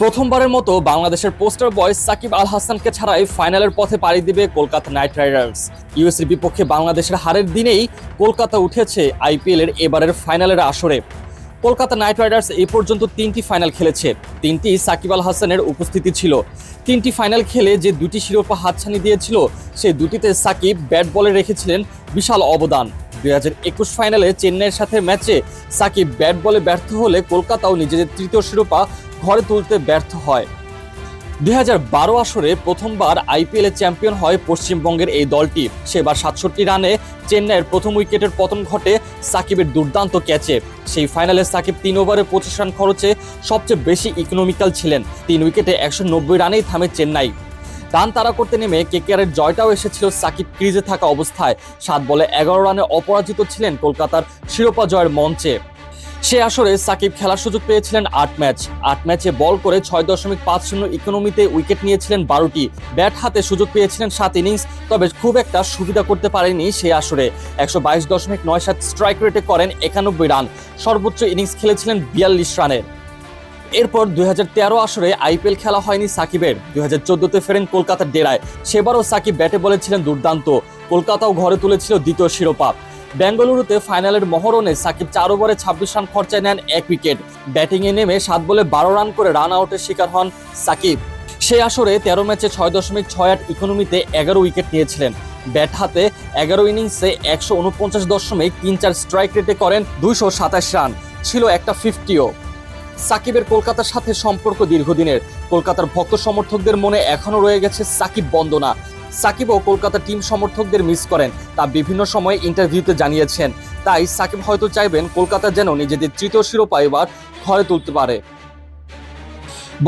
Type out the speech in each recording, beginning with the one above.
প্রথমবারের মতো বাংলাদেশের পোস্টার বয় সাকিব আল হাসানকে ছাড়াই ফাইনালের পথে পাড়ি দিবে কলকাতা নাইট রাইডার্স। ইউএসের বিপক্ষে বাংলাদেশের হারের দিনেই কলকাতা উঠেছে আইপিএল এর এবারের ফাইনালের আসরে। কলকাতা নাইট রাইডার্স এই পর্যন্ত তিনটি ফাইনাল খেলেছে। তিনটি সাকিব আল হাসানের উপস্থিতি ছিল। তিনটি ফাইনাল খেলে যে দুটি শিরোপা হাতছানি দিয়েছিল, সেই দুটিতে সাকিব ব্যাট বলে রেখেছিলেন বিশাল অবদান। দুই হাজার একুশ ফাইনালে চেন্নাইয়ের সাথে ম্যাচে সাকিব ব্যাট বলে ব্যর্থ হলে কলকাতাও নিজেদের তৃতীয় শিরোপা ঘরে তুলতে ব্যর্থ হয়। দুই হাজার বারো আসরে প্রথমবার আইপিএলে চ্যাম্পিয়ন হয় পশ্চিমবঙ্গের এই দলটি। সেবার সাতষট্টি রানে চেন্নাইয়ের প্রথম উইকেটের পতন ঘটে সাকিবের দুর্দান্ত ক্যাচে। সেই ফাইনালে সাকিব তিন ওভারে পঁচিশ রান খরচে সবচেয়ে বেশি ইকোনমিক্যাল ছিলেন। তিন উইকেটে একশো নব্বই রানেই থামে চেন্নাই। রান তাড়া করতে নেমে কেকেআরের জয়টাও এসেছিল সাকিব ক্রিজে থাকা অবস্থায়। সাত বলে এগারো রানে অপরাজিত ছিলেন কলকাতার শিরোপা জয়ের মঞ্চে। সে আসরে সাকিব খেলার সুযোগ পেয়েছিলেন আট ম্যাচ। আট ম্যাচে বল করে ছয় দশমিক পাঁচ শূন্য ইকোনমিতে উইকেট নিয়েছিলেন বারোটি। ব্যাট হাতে সুযোগ পেয়েছিলেন সাত ইনিংস, তবে খুব একটা সুবিধা করতে পারেনি সেই আসরে। একশো বাইশ দশমিক নয় সাত স্ট্রাইক রেটে করেন একানব্বই রান। সর্বোচ্চ ইনিংস খেলেছিলেন বিয়াল্লিশ রানের এরপর দুই হাজার তেরো আসরে আইপিএল খেলা হয়নি সাকিবের। দুই হাজার চোদ্দোতে ফেরেন কলকাতার ডেরায়। সেবারও সাকিব ব্যাটে বলেছিলেন দুর্দান্ত। কলকাতাও ঘরে তুলেছিল দ্বিতীয় শিরোপা। বেঙ্গালুরুতে ফাইনালের মহরণে সাকিব চার ওভারে ছাব্বিশ রান খরচায় নেন এক উইকেট। ব্যাটিংয়ে নেমে সাত বলে বারো রান করে রান আউটের শিকার হন সাকিব। সে আসরে তেরো ম্যাচে ছয় দশমিক ছয় আট ইকোনমিতে এগারো উইকেট নিয়েছিলেন। ব্যাট হাতে এগারো ইনিংসে একশো উনপঞ্চাশ দশমিক তিন চার স্ট্রাইক রেটে করেন দুইশো সাতাশ রান। ছিল একটা ফিফটিও। সাকিবের কলকাতার সাথে সম্পর্ক দীর্ঘদিনের। কলকাতার ভক্ত সমর্থকদের মনে এখনও রয়ে গেছে সাকিব বন্দনা। সাকিবও কলকাতা টিম সমর্থকদের মিস করেন, তা বিভিন্ন সময়ে ইন্টারভিউতে জানিয়েছেন। তাই সাকিব হয়তো চাইবেন কলকাতা যেন নিজেদের তৃতীয় শিরোপা এবার ঘরে তুলতে পারে।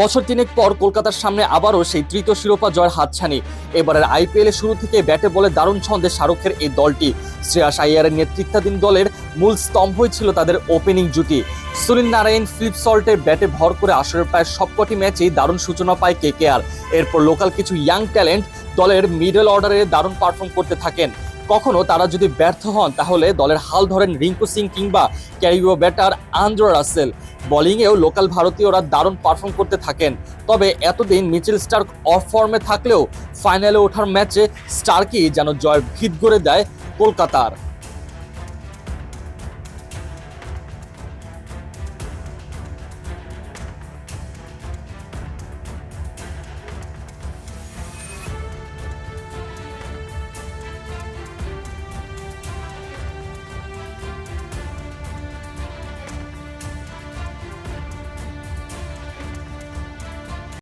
বছর তিনেক পর কলকাতার সামনে আবারও সেই তৃতীয় শিরোপা জয়ের হাতছানি। এবারের আইপিএল শুরু থেকে ব্যাটে বলে দারুণ ছন্দে শাহরুখের এই দলটি। শ্রেয়াস আইয়ারের নেতৃত্বাধীন দলের মূল স্তম্ভই ছিল তাদের ওপেনিং জুটি। সুনীল নারায়ণ ফ্লিপ সল্টের ব্যাটে ভর করে আসরের প্রায় সবকটি ম্যাচেই দারুণ সূচনা পায় কে কেকেআর। এরপর লোকাল কিছু ইয়াং ট্যালেন্ট দলের মিডল অর্ডারে দারুণ পারফর্ম করতে থাকেন। কখনো তারা যদি ব্যর্থ হন, তাহলে দলের হাল ধরেন রিঙ্কু সিং কিংবা ক্যারিও ব্যাটার আন্দ্র রাসেল। বোলিংয়েও লোকাল ভারতীয়রা দারুণ পারফর্ম করতে থাকেন। তবে এতদিন মিচেল স্টার্ক অফ ফর্মে থাকলেও ফাইনালে ওঠার ম্যাচে স্টার্কই যেন জয়ের ভিত গড়ে দেয় কলকাতার।